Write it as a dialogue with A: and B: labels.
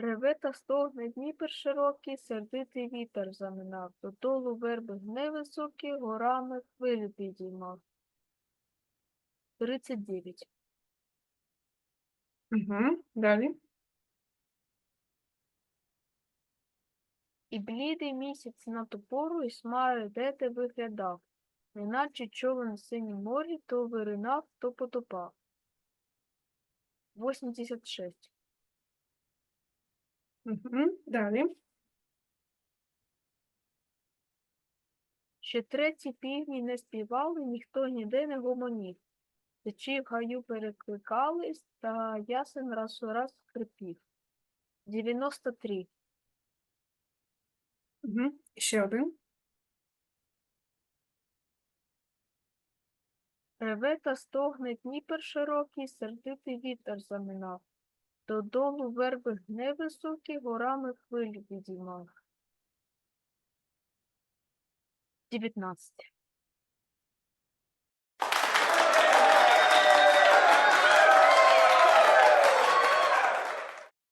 A: Реве та стогне Дніпер широкий, сердитий вітер заминав, додолу верби гне високі, горами хвилі підіймав. 39.
B: Угу. Далі.
A: І блідий місяць на ту пору і смаю де ти виглядав, неначе човен в синім морі то виринав, то потопав. 86.
B: Угу. Далі.
A: Ще треті півні не співали, ніхто ніде не гомонів. Течі в гаю перекликались, та ясен раз у раз скрипів. 93.
B: Угу. Ще один.
A: Реве та стогне Дніпер широкий, сердитий вітер заминав. Додолу верби невисокі, горами хвилі відіймав. 19.